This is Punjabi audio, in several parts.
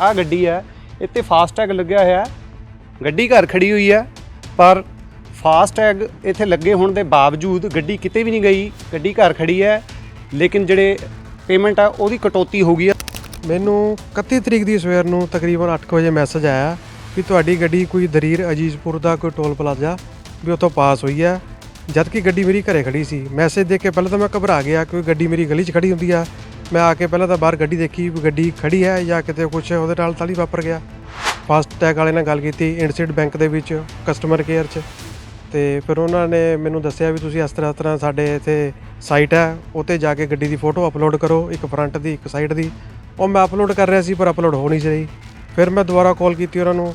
ਆ ਗੱਡੀ ਹੈ, ਇੱਥੇ ਫਾਸਟੈਗ ਲੱਗਿਆ ਹੋਇਆ ਹੈ। ਗੱਡੀ ਘਰ ਖੜੀ ਹੋਈ ਹੈ, ਪਰ ਫਾਸਟੈਗ ਇੱਥੇ ਲੱਗੇ ਹੋਣ ਦੇ ਬਾਵਜੂਦ ਗੱਡੀ ਕਿਤੇ ਵੀ ਨਹੀਂ ਗਈ। ਗੱਡੀ ਘਰ ਖੜੀ ਹੈ, ਲੇਕਿਨ ਜਿਹੜੇ ਪੇਮੈਂਟ ਆ, ਉਹਦੀ ਕਟੌਤੀ ਹੋ ਗਈ ਹੈ। ਮੈਨੂੰ 31 ਤਰੀਕ ਦੀ ਸਵੇਰ ਨੂੰ ਤਕਰੀਬਨ 8 ਵਜੇ ਮੈਸੇਜ ਆਇਆ ਵੀ ਤੁਹਾਡੀ ਗੱਡੀ ਕੋਈ ਦਰੀਰ ਅਜੀਜ਼ਪੁਰ ਦਾ ਕੋਈ ਟੋਲ ਪਲਾਜ਼ਾ ਵੀ ਉੱਥੋਂ ਪਾਸ ਹੋਈ ਹੈ। ਜਦ ਕਿ ਗੱਡੀ ਮੇਰੀ ਘਰੇ ਖੜੀ ਸੀ ਮੈਸੇਜ ਦੇਖ ਕੇ ਪਹਿਲਾਂ ਤਾਂ ਮੈਂ ਘਬਰਾ ਗਿਆ ਕਿ ਗੱਡੀ ਮੇਰੀ ਗਲੀ 'ਚ ਖੜੀ ਹੁੰਦੀ ਆ। ਮੈਂ ਆ ਕੇ ਪਹਿਲਾਂ ਤਾਂ ਬਾਹਰ ਗੱਡੀ ਦੇਖੀ, ਵੀ ਗੱਡੀ ਖੜੀ ਹੈ ਜਾਂ ਕਿਤੇ ਕੁਝ ਉਹਦੇ ਨਾਲ ਤਾਂ ਨਹੀਂ ਵਾਪਰ ਗਿਆ। ਫਾਸਟ ਟੈਗ ਵਾਲੇ ਨਾਲ ਗੱਲ ਕੀਤੀ ਇੰਡਸਇੰਡ ਬੈਂਕ ਦੇ ਵਿੱਚ ਕਸਟਮਰ ਕੇਅਰ 'ਚ। ਤੇ ਫਿਰ ਉਹਨਾਂ ਨੇ ਮੈਨੂੰ ਦੱਸਿਆ ਵੀ ਤੁਸੀਂ ਇਸ ਤਰ੍ਹਾਂ ਇਸ ਤਰ੍ਹਾਂ ਸਾਡੇ ਇੱਥੇ ਸਾਈਟ ਹੈ ਉੱਤੇ ਜਾ ਕੇ ਗੱਡੀ ਦੀ ਫੋਟੋ ਅਪਲੋਡ ਕਰੋ, ਇੱਕ ਫਰੰਟ ਦੀ, ਇੱਕ ਸਾਈਡ ਦੀ। ਉਹ ਮੈਂ ਅਪਲੋਡ ਕਰ ਰਿਹਾ ਸੀ, ਪਰ ਅਪਲੋਡ ਹੋ ਨਹੀਂ ਸੀ ਰਹੀ ਫਿਰ ਮੈਂ ਦੁਬਾਰਾ ਕਾਲ ਕੀਤੀ ਉਹਨਾਂ ਨੂੰ।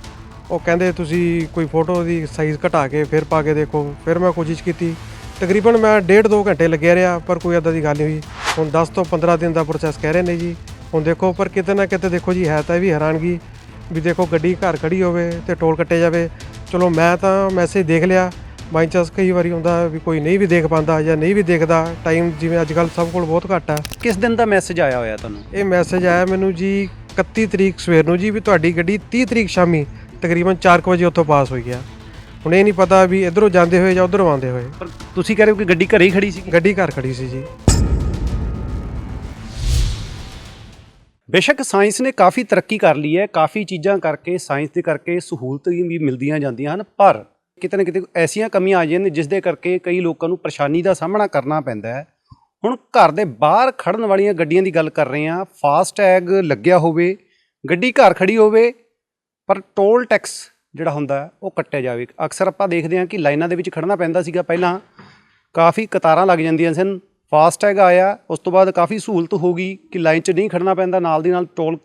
ਉਹ ਕਹਿੰਦੇ, ਤੁਸੀਂ ਕੋਈ ਫੋਟੋ ਦੀ ਸਾਈਜ਼ ਘਟਾ ਕੇ ਫਿਰ ਪਾ ਕੇ ਦੇਖੋ। ਫਿਰ ਮੈਂ ਕੋਸ਼ਿਸ਼ ਕੀਤੀ। ਤਕਰੀਬਨ ਮੈਂ ਡੇਢ ਦੋ ਘੰਟੇ ਲੱਗਿਆ ਰਿਹਾ ਪਰ ਕੋਈ ਏਦਾਂ ਦੀ ਗੱਲ ਨਹੀਂ ਹੋਈ। ਹੁਣ 10 ਤੋਂ 15 ਦਿਨ ਦਾ ਪ੍ਰੋਸੈਸ ਕਹਿ ਰਹੇ ਨੇ ਜੀ। ਹੁਣ ਦੇਖੋ ਪਰ ਕਿਤੇ ਨਾ ਕਿਤੇ ਦੇਖੋ ਜੀ ਹੈ ਤਾਂ ਇਹ ਵੀ ਹੈਰਾਨਗੀ ਵੀ ਦੇਖੋ ਗੱਡੀ ਘਰ ਖੜੀ ਹੋਵੇ ਤੇ ਟੋਲ ਕੱਟੇ ਜਾਵੇ। ਚਲੋ ਮੈਂ ਤਾਂ ਮੈਸੇਜ ਦੇਖ ਲਿਆ। ਬਾਈ ਚਾਂਸ ਕਈ ਵਾਰੀ ਹੁੰਦਾ ਵੀ ਕੋਈ ਨਹੀਂ ਵੀ ਦੇਖ ਪਾਉਂਦਾ ਜਾਂ ਨਹੀਂ ਵੀ ਦੇਖਦਾ। ਟਾਈਮ ਜਿਵੇਂ ਅੱਜ ਕੱਲ ਸਭ ਕੋਲ ਬਹੁਤ ਘੱਟ ਆ। ਕਿਸ ਦਿਨ ਦਾ ਮੈਸੇਜ ਆਇਆ ਹੋਇਆ ਤੁਹਾਨੂੰ? ਇਹ ਮੈਸੇਜ ਆਇਆ ਮੈਨੂੰ ਜੀ 31 ਤਰੀਕ ਸਵੇਰ ਨੂੰ ਜੀ ਵੀ ਤੁਹਾਡੀ ਗੱਡੀ 30 ਤਰੀਕ ਸ਼ਾਮੀ ਤਕਰੀਬਨ 4 ਵਜੇ ਉੱਥੋਂ ਪਾਸ ਹੋਈ ਆ। ਹੁਣ ਇਹ ਨਹੀਂ ਪਤਾ ਵੀ ਇਧਰੋਂ ਜਾਂਦੇ ਹੋਏ ਜਾਂ ਉਧਰੋਂ ਆਉਂਦੇ ਹੋਏ। ਪਰ ਤੁਸੀਂ ਕਹਿ ਰਹੇ ਹੋ ਕਿ ਗੱਡੀ ਘਰੇ ਹੀ ਖੜੀ ਸੀ ਗੱਡੀ ਘਰ ਖੜੀ ਸੀ ਜੀ। ਬੇਸ਼ੱਕ ਸਾਇੰਸ ਨੇ ਕਾਫੀ ਤਰੱਕੀ ਕਰ ਲਈ ਹੈ ਕਾਫੀ ਚੀਜ਼ਾਂ ਕਰਕੇ ਸਾਇੰਸ ਦੇ ਕਰਕੇ ਸਹੂਲਤ ਵੀ ਮਿਲਦੀਆਂ ਜਾਂਦੀਆਂ ਹਨ ਪਰ ਕਿਤੇ ਨਾ ਕਿਤੇ ਐਸੀਆਂ ਕਮੀਆਂ ਆ ਜਾਂਦੀਆਂ ਨੇ ਜਿਸ ਦੇ ਕਰਕੇ ਕਈ ਲੋਕਾਂ ਨੂੰ ਪਰੇਸ਼ਾਨੀ ਦਾ ਸਾਹਮਣਾ ਕਰਨਾ ਪੈਂਦਾ ਹੈ। ਹੁਣ ਘਰ ਦੇ ਬਾਹਰ ਖੜਨ ਵਾਲੀਆਂ ਗੱਡੀਆਂ ਦੀ ਗੱਲ ਕਰ ਰਹੇ ਹਾਂ ਫਾਸਟ ਟੈਗ ਲੱਗਿਆ ਹੋਵੇ ਗੱਡੀ ਘਰ ਖੜੀ ਹੋਵੇ ਪਰ ਟੋਲ ਟੈਕਸ ਜਿਹੜਾ ਹੁੰਦਾ ਉਹ ਕੱਟਿਆ ਜਾਵੇ। ਅਕਸਰ ਆਪਾਂ ਦੇਖਦੇ ਹਾਂ ਕਿ ਲਾਈਨਾਂ ਦੇ ਵਿੱਚ ਖੜਨਾ ਪੈਂਦਾ ਸੀਗਾ ਪਹਿਲਾਂ। ਕਾਫੀ ਕਤਾਰਾਂ ਲੱਗ ਜਾਂਦੀਆਂ ਸਨ। ਫਾਸਟੈਗ ਆਇਆ, ਉਸ ਤੋਂ ਬਾਅਦ ਕਾਫੀ ਸਹੂਲਤ ਹੋ ਗਈ ਕਿ ਲਾਈਨ 'ਚ ਨਹੀਂ ਖੜਨਾ ਪੈਂਦਾ, ਨਾਲ ਦੀ ਨਾਲ ਟੋਲ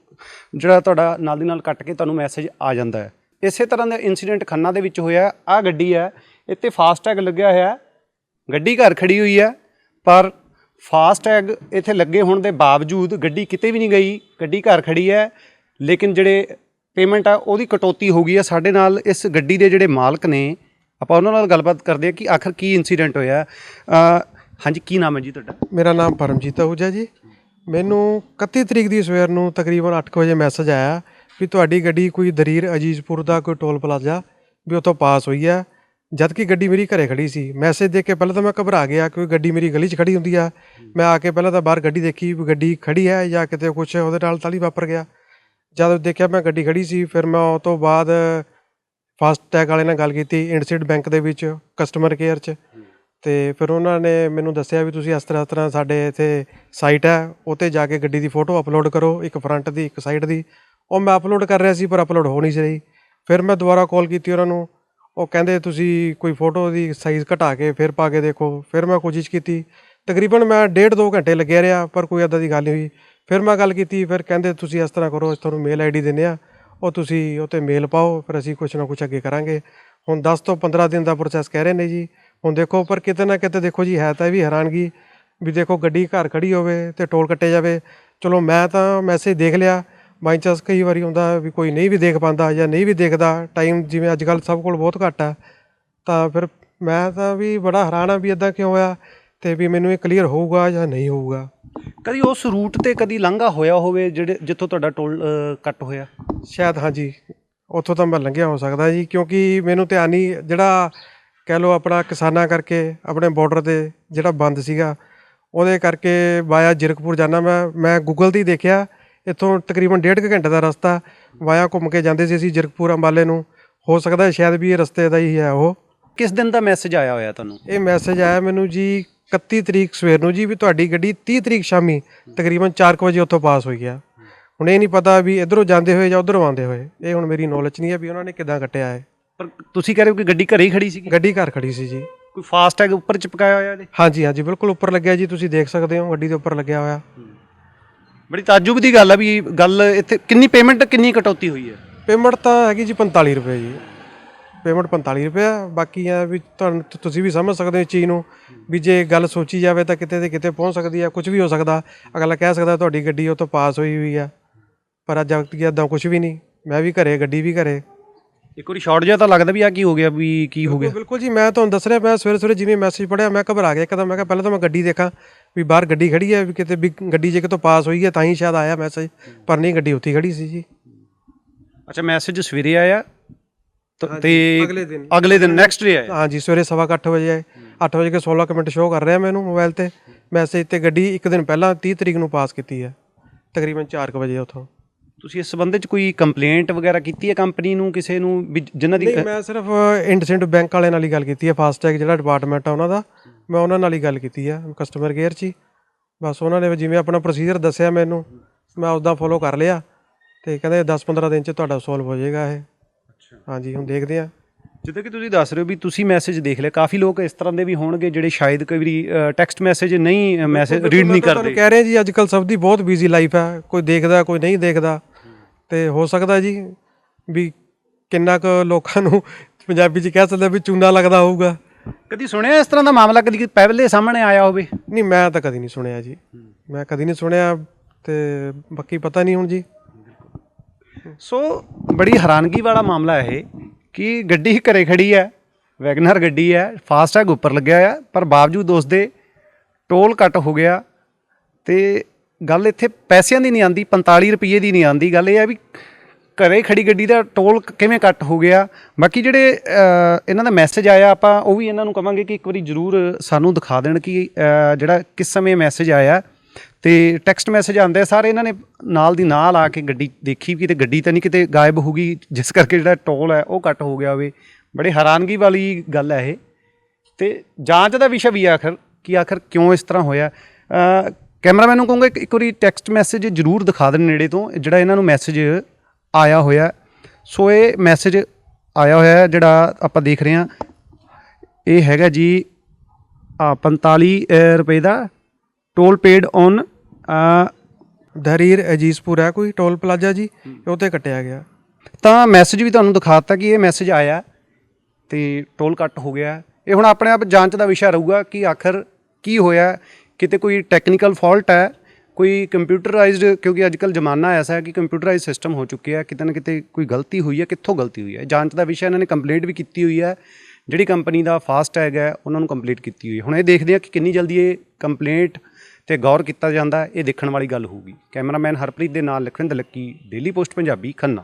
ਜਿਹੜਾ ਤੁਹਾਡਾ ਨਾਲ ਦੀ ਨਾਲ ਕੱਟ ਕੇ ਤੁਹਾਨੂੰ ਮੈਸੇਜ ਆ ਜਾਂਦਾ ਹੈ। ਇਸੇ ਤਰ੍ਹਾਂ ਦਾ ਇਨਸੀਡੈਂਟ ਖੰਨਾ ਦੇ ਵਿੱਚ ਹੋਇਆ। ਆ ਗੱਡੀ ਹੈ, ਇੱਥੇ ਫਾਸਟੈਗ ਲੱਗਿਆ ਹੋਇਆ। ਗੱਡੀ ਘਰ ਖੜੀ ਹੋਈ ਹੈ, ਪਰ ਫਾਸਟੈਗ ਇੱਥੇ ਲੱਗੇ ਹੋਣ ਦੇ ਬਾਵਜੂਦ ਗੱਡੀ ਕਿਤੇ ਵੀ ਨਹੀਂ ਗਈ। ਗੱਡੀ ਘਰ ਖੜੀ ਹੈ, ਲੇਕਿਨ ਜਿਹੜੇ ਪੇਮੈਂਟ ਆ, ਉਹਦੀ ਕਟੌਤੀ ਹੋ ਗਈ ਆ ਸਾਡੇ ਨਾਲ। ਇਸ ਗੱਡੀ ਦੇ ਜਿਹੜੇ ਮਾਲਕ ਨੇ, ਆਪਾਂ ਉਹਨਾਂ ਨਾਲ ਗੱਲਬਾਤ ਕਰਦੇ ਹਾਂ ਕਿ ਆਖਰ ਕੀ ਇਨਸੀਡੈਂਟ ਹੋਇਆ। ਹਾਂਜੀ, ਕੀ ਨਾਮ ਹੈ ਜੀ ਤੁਹਾਡਾ? ਮੇਰਾ ਨਾਮ ਪਰਮਜੀਤ ਆਹੂਜਾ ਜੀ। ਮੈਨੂੰ 31 ਤਰੀਕ ਦੀ ਸਵੇਰ ਨੂੰ ਤਕਰੀਬਨ 8 ਵਜੇ ਮੈਸੇਜ ਆਇਆ ਵੀ ਤੁਹਾਡੀ ਗੱਡੀ ਕੋਈ ਦਰੀਰ ਅਜੀਜ਼ਪੁਰ ਦਾ, ਕੋਈ ਟੋਲ ਪਲਾਜ਼ਾ ਵੀ ਉੱਥੋਂ ਪਾਸ ਹੋਈ ਆ। ਜਦ ਕਿ ਗੱਡੀ ਮੇਰੀ ਘਰੇ ਖੜੀ ਸੀ ਮੈਸੇਜ ਦੇਖ ਕੇ ਪਹਿਲਾਂ ਤਾਂ ਮੈਂ ਘਬਰਾ ਗਿਆ ਕਿ ਗੱਡੀ ਮੇਰੀ ਗਲੀ 'ਚ ਖੜੀ ਹੁੰਦੀ ਆ। ਮੈਂ ਆ ਕੇ ਪਹਿਲਾਂ ਤਾਂ ਬਾਹਰ ਗੱਡੀ ਦੇਖੀ ਵੀ ਗੱਡੀ ਖੜੀ ਹੈ ਜਾਂ ਕਿਤੇ ਕੁਝ ਉਹਦੇ ਨਾਲ ਤਾਂ ਨਹੀਂ ਵਾਪਰ ਗਿਆ। ਜਦ ਦੇਖਿਆ ਮੈਂ ਗੱਡੀ ਖੜੀ ਸੀ, ਫਿਰ ਮੈਂ ਉਹ ਤੋਂ ਬਾਅਦ ਫਾਸਟ ਟੈਗ ਵਾਲੇ ਨਾਲ ਗੱਲ ਕੀਤੀ ਇੰਡਸਇੰਡ ਬੈਂਕ ਦੇ ਵਿੱਚ ਕਸਟਮਰ ਕੇਅਰ 'ਚ। ਤੇ ਫਿਰ ਉਹਨਾਂ ਨੇ ਮੈਨੂੰ ਦੱਸਿਆ ਵੀ ਤੁਸੀਂ ਇਸ ਤਰ੍ਹਾਂ ਇਸ ਤਰ੍ਹਾਂ ਸਾਡੇ ਇੱਥੇ ਸਾਈਟ ਹੈ ਉੱਤੇ ਜਾ ਕੇ ਗੱਡੀ ਦੀ ਫੋਟੋ ਅਪਲੋਡ ਕਰੋ, ਇੱਕ ਫਰੰਟ ਦੀ, ਇੱਕ ਸਾਈਡ ਦੀ। ਉਹ ਮੈਂ ਅਪਲੋਡ ਕਰ ਰਿਹਾ ਸੀ, ਪਰ ਅਪਲੋਡ ਹੋ ਨਹੀਂ ਸੀ ਰਹੀ। ਫਿਰ ਮੈਂ ਦੁਬਾਰਾ ਕਾਲ ਕੀਤੀ ਉਹਨਾਂ ਨੂੰ। ਉਹ ਕਹਿੰਦੇ ਤੁਸੀਂ ਕੋਈ ਫੋਟੋ ਦੀ ਸਾਈਜ਼ ਘਟਾ ਕੇ ਫਿਰ ਪਾ ਕੇ ਦੇਖੋ। ਫਿਰ ਮੈਂ ਕੋਸ਼ਿਸ਼ ਕੀਤੀ। ਤਕਰੀਬਨ ਮੈਂ ਡੇਢ ਦੋ ਘੰਟੇ ਲੱਗਿਆ ਰਿਹਾ, ਪਰ ਕੋਈ ਏਦਾਂ ਦੀ ਗੱਲ ਨਹੀਂ ਹੋਈ। ਫਿਰ ਮੈਂ ਗੱਲ ਕੀਤੀ, ਫਿਰ ਕਹਿੰਦੇ ਤੁਸੀਂ ਇਸ ਤਰ੍ਹਾਂ ਕਰੋ, ਅਸੀਂ ਤੁਹਾਨੂੰ ਮੇਲ ਆਈਡੀ ਦਿੰਦੇ ਆ ਉਹ ਤੁਸੀਂ ਉਹ 'ਤੇ ਮੇਲ ਪਾਓ, ਫਿਰ ਅਸੀਂ ਕੁਛ ਨਾ ਕੁਛ ਅੱਗੇ ਕਰਾਂਗੇ। ਹੁਣ 10 ਤੋਂ 15 ਦਿਨ ਦਾ ਪ੍ਰੋਸੈਸ ਕਹਿ ਰਹੇ ਨੇ ਜੀ। ਹੁਣ ਦੇਖੋ, ਪਰ ਕਿਤੇ ਨਾ ਕਿਤੇ ਦੇਖੋ ਜੀ, ਹੈ ਤਾਂ ਇਹ ਵੀ ਹੈਰਾਨਗੀ ਵੀ ਦੇਖੋ ਗੱਡੀ ਘਰ ਖੜੀ ਹੋਵੇ ਤੇ ਟੋਲ ਕੱਟੇ ਜਾਵੇ। ਚਲੋ ਮੈਂ ਤਾਂ ਮੈਸੇਜ ਦੇਖ ਲਿਆ। ਬਾਈ ਚਾਂਸ ਕਈ ਵਾਰੀ ਹੁੰਦਾ ਵੀ ਕੋਈ ਨਹੀਂ ਵੀ ਦੇਖ ਪਾਉਂਦਾ ਜਾਂ ਨਹੀਂ ਵੀ ਦੇਖਦਾ। ਟਾਈਮ ਜਿਵੇਂ ਅੱਜ ਕੱਲ ਸਭ ਕੋਲ ਬਹੁਤ ਘੱਟ ਆ। ਤਾਂ ਫਿਰ ਮੈਂ ਤਾਂ ਵੀ ਬੜਾ ਹੈਰਾਨ ਆ ਵੀ ਇਦਾਂ ਕਿਉਂ ਹੋਇਆ ਤੇ ਵੀ ਮੈਨੂੰ ਇਹ ਕਲੀਅਰ ਹੋਊਗਾ ਜਾਂ ਨਹੀਂ ਹੋਊਗਾ? ਕਦੀ ਉਸ ਰੂਟ ਤੇ ਕਦੀ ਲੰਘਾ ਹੋਇਆ ਹੋਵੇ ਜਿਹੜੇ ਜਿੱਥੋਂ ਤੁਹਾਡਾ ਟੋਲ ਕੱਟ ਹੋਇਆ? ਸ਼ਾਇਦ ਹਾਂਜੀ। ਉੱਥੋਂ ਤਾਂ ਮੈਂ ਲੰਘਿਆ ਹੋ ਸਕਦਾ ਜੀ ਕਿਉਂਕਿ ਮੈਨੂੰ ਧਿਆਨ ਨਹੀਂ ਜਿਹੜਾ ਕਹਿ ਲਓ ਆਪਣਾ ਕਿਸਾਨਾਂ ਕਰਕੇ ਆਪਣੇ ਬਾਰਡਰ ਤੇ ਜਿਹੜਾ ਬੰਦ ਸੀਗਾ ਉਹਦੇ ਕਰਕੇ ਵਾਇਆ ਜਿਰਕਪੁਰ ਜਾਣਾ ਮੈਂ ਮੈਂ ਗੂਗਲ ਤੇ ਹੀ ਦੇਖਿਆ ਇੱਥੋਂ ਤਕਰੀਬਨ ਡੇਢ ਕੁ ਘੰਟੇ ਦਾ ਰਸਤਾ ਵਾਇਆ ਘੁੰਮ ਕੇ ਜਾਂਦੇ ਸੀ ਅਸੀਂ ਜਿਰਕਪੁਰ ਅੰਬਾਲੇ ਨੂੰ। ਹੋ ਸਕਦਾ ਹੈ ਸ਼ਾਇਦ ਵੀ ਇਹ ਰਸਤੇ ਦਾ ਹੀ ਹੈ ਉਹ। ਕਿਸ ਦਿਨ ਦਾ ਮੈਸੇਜ ਆਇਆ ਹੋਇਆ ਤੁਹਾਨੂੰ? ਇਹ ਮੈਸੇਜ ਆਇਆ ਮੈਨੂੰ ਜੀ 31 ਤਰੀਕ ਸਵੇਰ ਨੂੰ ਜੀ ਵੀ ਤੁਹਾਡੀ ਗੱਡੀ 30 ਤਰੀਕ ਸ਼ਾਮੀ ਤਕਰੀਬਨ 4 ਵਜੇ ਉੱਥੋਂ ਪਾਸ ਹੋਈ ਆ। ਹੁਣ ਇਹ ਨਹੀਂ ਪਤਾ ਵੀ ਇਧਰੋਂ ਜਾਂਦੇ ਹੋਏ ਜਾਂ ਉਧਰੋਂ ਆਉਂਦੇ ਹੋਏ। ਇਹ ਹੁਣ ਮੇਰੀ ਨੌਲੇਜ ਨਹੀਂ ਹੈ ਵੀ ਉਹਨਾਂ ਨੇ ਕਿੱਦਾਂ ਕੱਟਿਆ ਹੈ ਪਰ ਤੁਸੀਂ ਕਹਿ ਰਹੇ ਹੋ ਕਿ ਗੱਡੀ ਘਰੇ ਹੀ ਖੜੀ ਸੀਗੀ? ਗੱਡੀ ਘਰ ਖੜੀ ਸੀ ਜੀ। ਕੋਈ ਫਾਸਟ ਟੈਗ ਉੱਪਰ ਚਿਪਕਾਇਆ ਹੋਇਆ ਇਹਦੇ? ਹਾਂਜੀ ਹਾਂਜੀ ਬਿਲਕੁਲ ਉੱਪਰ ਲੱਗਿਆ ਜੀ ਤੁਸੀਂ ਦੇਖ ਸਕਦੇ ਹੋ ਗੱਡੀ ਦੇ ਉੱਪਰ ਲੱਗਿਆ ਹੋਇਆ। ਬੜੀ ਤਾਜੁਬ ਦੀ ਗੱਲ ਆ ਵੀ ਗੱਲ ਇੱਥੇ ਕਿੰਨੀ ਪੇਮੈਂਟ ਕਿੰਨੀ ਕਟੌਤੀ ਹੋਈ ਹੈ? ਪੇਮੈਂਟ ਤਾਂ ਹੈਗੀ ਜੀ 45 ਰੁਪਏ ਜੀ। ਪੇਮੈਂਟ 45 ਰੁਪਏ ਆ ਬਾਕੀ ਆ ਵੀ ਤੁਹਾਨੂੰ ਤੁਸੀਂ ਵੀ ਸਮਝ ਸਕਦੇ ਹੋ ਇਸ ਚੀਜ਼ ਨੂੰ ਵੀ ਜੇ ਗੱਲ ਸੋਚੀ ਜਾਵੇ ਤਾਂ ਕਿਤੇ ਤੇ ਕਿਤੇ ਪਹੁੰਚ ਸਕਦੀ ਆ ਕੁਝ ਵੀ ਹੋ ਸਕਦਾ। ਅਗਲਾ ਕਹਿ ਸਕਦਾ ਤੁਹਾਡੀ ਗੱਡੀ ਉਹ ਤੋਂ ਪਾਸ ਹੋਈ ਹੋਈ ਆ ਪਰ ਅੱਜ ਤੱਕ ਇਦਾਂ ਕੁਝ ਵੀ ਨਹੀਂ। ਮੈਂ ਵੀ ਘਰੇ ਗੱਡੀ ਵੀ ਘਰੇ। ਇੱਕ ਵਾਰੀ ਸ਼ਾਰਟ ਜਿਹਾ ਤਾਂ ਲੱਗਦਾ ਵੀ ਆ ਕੀ ਹੋ ਗਿਆ ਵੀ ਕੀ ਹੋ ਗਿਆ? ਬਿਲਕੁਲ ਜੀ ਮੈਂ ਤੁਹਾਨੂੰ ਦੱਸ ਰਿਹਾ ਮੈਂ ਸਵੇਰੇ ਸਵੇਰੇ ਜਿਵੇਂ ਮੈਸੇਜ ਪੜਿਆ ਮੈਂ ਘਬਰਾ ਗਿਆ। ਇੱਕਦਮ ਮੈਂ ਕਿਹਾ ਪਹਿਲਾਂ ਤਾਂ ਮੈਂ ਗੱਡੀ ਦੇਖਾਂ ਵੀ ਬਾਹਰ ਗੱਡੀ ਖੜੀ ਹੈ ਵੀ ਕਿਤੇ ਵੀ ਗੱਡੀ ਜੇ ਕਿਤੋਂ ਪਾਸ ਹੋਈ ਹੈ ਤਾਂ ਹੀ ਸ਼ਾਇਦ ਆਇਆ ਮੈਸੇਜ ਪਰ ਨਹੀਂ ਗੱਡੀ ਉੱਥੇ ਹੀ ਖੜੀ ਸੀ ਜੀ। ਅੱਛਾ ਮੈਸੇਜ ਸਵੇਰੇ ਆਇਆ? ਤ- ਅਗਲੇ ਦਿਨ। ਅਗਲੇ ਦਿਨ ਨੈਕਸਟ ਡੇ ਆਇਆ ਹਾਂਜੀ ਸਵੇਰੇ ਸਵਾ ਕੁ ਅੱਠ ਵਜੇ ਆਏ। 8 ਵਜੇ ਕੇ 16 ਕੁ ਮਿੰਟ ਸ਼ੋਅ ਕਰ ਰਿਹਾ ਮੈਨੂੰ ਮੋਬਾਈਲ ਤੇ। ਮੈਸੇਜ ਤੇ ਗੱਡੀ ਇੱਕ ਦਿਨ ਪਹਿਲਾਂ 30 ਤਰੀਕ ਨੂੰ ਪਾਸ ਕੀਤੀ ਹੈ। ਤਕਰੀਬਨ 4 ਕੁ ਵਜੇ ਉੱਥੋਂ। ਤੁਸੀਂ ਇਸ ਸੰਬੰਧ ਵਿੱਚ ਕੋਈ ਕੰਪਲੇਂਟ ਵਗੈਰਾ ਕੀਤੀ ਹੈ ਕੰਪਨੀ ਨੂੰ ਕਿਸੇ ਨੂੰ ਵੀ ਜਿਨ੍ਹਾਂ ਦੀ ਨਹੀਂ ਮੈਂ ਸਿਰਫ ਇੰਡਸਇੰਡ ਬੈਂਕ ਵਾਲਿਆਂ ਨਾਲ ਹੀ ਗੱਲ ਕੀਤੀ ਹੈ। ਫਾਸਟੈਗ ਜਿਹੜਾ ਡਿਪਾਰਟਮੈਂਟ ਆ ਉਹਨਾਂ ਦਾ ਮੈਂ ਉਹਨਾਂ ਨਾਲ ਹੀ ਗੱਲ ਕੀਤੀ ਹੈ। ਕਸਟਮਰ ਕੇਅਰ 'ਚ ਹੀ। ਬਸ ਉਹਨਾਂ ਨੇ ਜਿਵੇਂ ਆਪਣਾ ਪ੍ਰੋਸੀਜਰ ਦੱਸਿਆ ਮੈਨੂੰ ਮੈਂ ਉਸਦਾ ਫੋਲੋ ਕਰ ਲਿਆ। ਤੇ ਕਹਿੰਦੇ 10-15 ਦਿਨ 'ਚ ਤੁਹਾਡਾ ਸੋਲਵ ਹੋ ਜਾਏਗਾ ਇਹ। ਹਾਂਜੀ ਹੁਣ ਦੇਖਦੇ ਹਾਂ। ਜਿੱਦਾਂ ਕਿ ਤੁਸੀਂ ਦੱਸ ਰਹੇ ਹੋ ਵੀ ਤੁਸੀਂ ਮੈਸੇਜ ਦੇਖ ਲਿਆ। ਕਾਫੀ ਲੋਕ ਇਸ ਤਰ੍ਹਾਂ ਦੇ ਵੀ ਹੋਣਗੇ ਜਿਹੜੇ ਸ਼ਾਇਦ ਕਈ ਵਾਰੀ ਟੈਕਸਟ ਮੈਸੇਜ ਨਹੀਂ ਮੈਸੇਜ ਰੀਡ ਨਹੀਂ ਕਰਦੇ। ਕਹਿ ਰਹੇ ਜੀ ਅੱਜ ਕੱਲ ਸਭ ਦੀ ਬਹੁਤ ਬਿਜ਼ੀ ਲਾਈਫ ਹੈ ਕੋਈ ਦੇਖਦਾ ਕੋਈ ਨਹੀਂ ਦੇਖਦਾ। ਤੇ ਹੋ ਸਕਦਾ ਜੀ ਵੀ ਕਿੰਨਾ ਕੁ ਲੋਕਾਂ ਨੂੰ ਪੰਜਾਬੀ 'ਚ ਕਹਿ ਸਕਦੇ ਵੀ ਚੂਨਾ ਲੱਗਦਾ ਹੋਊਗਾ। ਕਦੀ ਸੁਣਿਆ ਇਸ ਤਰ੍ਹਾਂ ਦਾ ਮਾਮਲਾ? ਕਦੀ ਪਹਿਲੇ ਸਾਹਮਣੇ ਆਇਆ ਹੋਵੇ? ਨਹੀਂ ਮੈਂ ਤਾਂ ਕਦੀ ਨਹੀਂ ਸੁਣਿਆ ਜੀ। ਮੈਂ ਕਦੀ ਨਹੀਂ ਸੁਣਿਆ ਤੇ ਬਾਕੀ ਪਤਾ ਨਹੀਂ ਹੁਣ ਜੀ। ਸੋ ਬੜੀ ਹੈਰਾਨਗੀ ਵਾਲਾ ਮਾਮਲਾ ਇਹ ਕਿ ਗੱਡੀ ਘਰੇ ਖੜੀ ਹੈ, ਵੈਗਨਰ ਗੱਡੀ ਹੈ ਫਾਸਟੈਗ ਉੱਪਰ ਲੱਗਿਆ ਆ ਪਰ ਬਾਵਜੂਦ ਉਸ ਦੇ ਟੋਲ ਕੱਟ ਹੋ ਗਿਆ ਤੇ ਗੱਲ ਇੱਥੇ ਪੈਸਿਆਂ ਦੀ ਨਹੀਂ ਆਂਦੀ 45 ਰੁਪਏ ਦੀ ਨਹੀਂ ਆਂਦੀ ਗੱਲ ਇਹ ਹੈ ਵੀ ਘਰੇ ਖੜੀ ਗੱਡੀ ਦਾ ਟੋਲ ਕਿਵੇਂ ਕੱਟ ਹੋ ਗਿਆ? ਬਾਕੀ ਜਿਹੜੇ ਇਹਨਾਂ ਦਾ ਮੈਸੇਜ ਆਇਆ ਆਪਾਂ, ਉਹ ਵੀ ਇਹਨਾਂ ਨੂੰ ਕਵਾਂਗੇ ਕਿ ਇੱਕ ਵਾਰੀ ਜ਼ਰੂਰ ਸਾਨੂੰ ਦਿਖਾ ਦੇਣ ਕਿ ਜਿਹੜਾ ਕਿਸ ਸਮੇਂ ਮੈਸੇਜ ਆਇਆ। ਤੇ ਟੈਕਸਟ ਮੈਸੇਜ ਆਉਂਦੇ ਸਾਰੇ ਇਹਨਾਂ ਨੇ ਨਾਲ ਦੀ ਨਾਲ ਆ ਕੇ ਗੱਡੀ ਦੇਖੀ ਵੀ ਕਿਤੇ ਗੱਡੀ ਤਾਂ ਨਹੀਂ ਕਿਤੇ ਗਾਇਬ ਹੋ ਗਈ, ਜਿਸ ਕਰਕੇ ਜਿਹੜਾ ਟੋਲ ਹੈ ਉਹ ਕੱਟ ਹੋ ਗਿਆ ਹੋਵੇ। ਬੜੇ ਹੈਰਾਨਗੀ ਵਾਲੀ ਗੱਲ ਹੈ ਇਹ। ਤੇ ਜਾਂਚ ਦਾ ਵਿਸ਼ਾ ਵੀ ਹੈ ਆਖਰ, ਕਿ ਆਖਰ ਕਿਉਂ ਇਸ ਤਰ੍ਹਾਂ ਹੋਇਆ? ਕੈਮਰਾਮੈਨ ਨੂੰ ਕਹੂੰਗਾ, ਇੱਕ ਵਾਰੀ ਟੈਕਸਟ ਮੈਸੇਜ ਜ਼ਰੂਰ ਦਿਖਾ ਦੇਣ ਨੇੜੇ ਤੋਂ, ਜਿਹੜਾ ਇਹਨਾਂ ਨੂੰ ਮੈਸੇਜ ਆਇਆ ਹੋਇਆ। ਸੋ ਇਹ ਮੈਸੇਜ ਆਇਆ ਹੋਇਆ ਜਿਹੜਾ ਆਪਾਂ ਦੇਖ ਰਹੇ ਹਾਂ। ਇਹ ਹੈਗਾ ਜੀ ਆ 45 ਰੁਪਏ ਦਾ ਟੋਲ ਪੇਡ ਔਨ ਦਰੀਰ ਅਜੀਜ਼ਪੁਰ ਹੈ ਕੋਈ ਟੋਲ ਪਲਾਜ਼ਾ ਜੀ? ਉਹ ਤੇ ਕੱਟਿਆ ਗਿਆ। ਤਾਂ ਮੈਸੇਜ ਵੀ ਤੁਹਾਨੂੰ ਦਿਖਾਤਾ ਕਿ ਇਹ ਮੈਸੇਜ ਆਇਆ ਤੇ ਟੋਲ ਕੱਟ ਹੋ ਗਿਆ ਇਹ ਹੁਣ ਆਪਣੇ ਆਪ ਜਾਂਚ ਦਾ ਵਿਸ਼ਾ ਰਹੂਗਾ ਕਿ ਆਖਰ ਕੀ ਹੋਇਆ ਕਿਤੇ ਕੋਈ ਟੈਕਨੀਕਲ ਫਾਲਟ ਹੈ ਕੋਈ ਕੰਪਿਊਟਰਾਈਜ਼ਡ ਕਿਉਂਕਿ ਅੱਜ ਕੱਲ ਜ਼ਮਾਨਾ ਐਸਾ ਹੈ ਕਿ ਕੰਪਿਊਟਰਾਈਜ਼ ਸਿਸਟਮ ਹੋ ਚੁੱਕਿਆ ਹੈ। ਕਿਤੇ ਨਾ ਕਿਤੇ ਕੋਈ ਗਲਤੀ ਹੋਈ ਹੈ ਕਿੱਥੋਂ ਗਲਤੀ ਹੋਈ ਹੈ? ਜਾਂਚ ਦਾ ਵਿਸ਼ਾ ਇਹਨਾਂ ਨੇ ਕੰਪਲੇਂਟ ਵੀ ਕੀਤੀ ਹੋਈ ਹੈ। ਜਿਹੜੀ ਕੰਪਨੀ ਦਾ ਫਾਸਟ ਟੈਗ ਹੈ ਉਹਨਾਂ ਨੂੰ ਕੰਪਲੀਟ ਕੀਤੀ ਹੋਈ ਹੈ। ਹੁਣ ਇਹ ਦੇਖਦੇ ਹਾਂ ਕਿ ਕਿੰਨੀ ਜਲਦੀ ਇਹ ਕੰਪਲੇਂਟ ਤੇ ਗੌਰ ਕੀਤਾ ਜਾਂਦਾ, ਇਹ ਦੇਖਣ ਵਾਲੀ ਗੱਲ ਹੋਊਗੀ। ਕੈਮਰਾਮੈਨ ਹਰਪ੍ਰੀਤ ਦੇ ਨਾਲ Lakhwinder Lucky, Daily Post, Punjabi Khanna.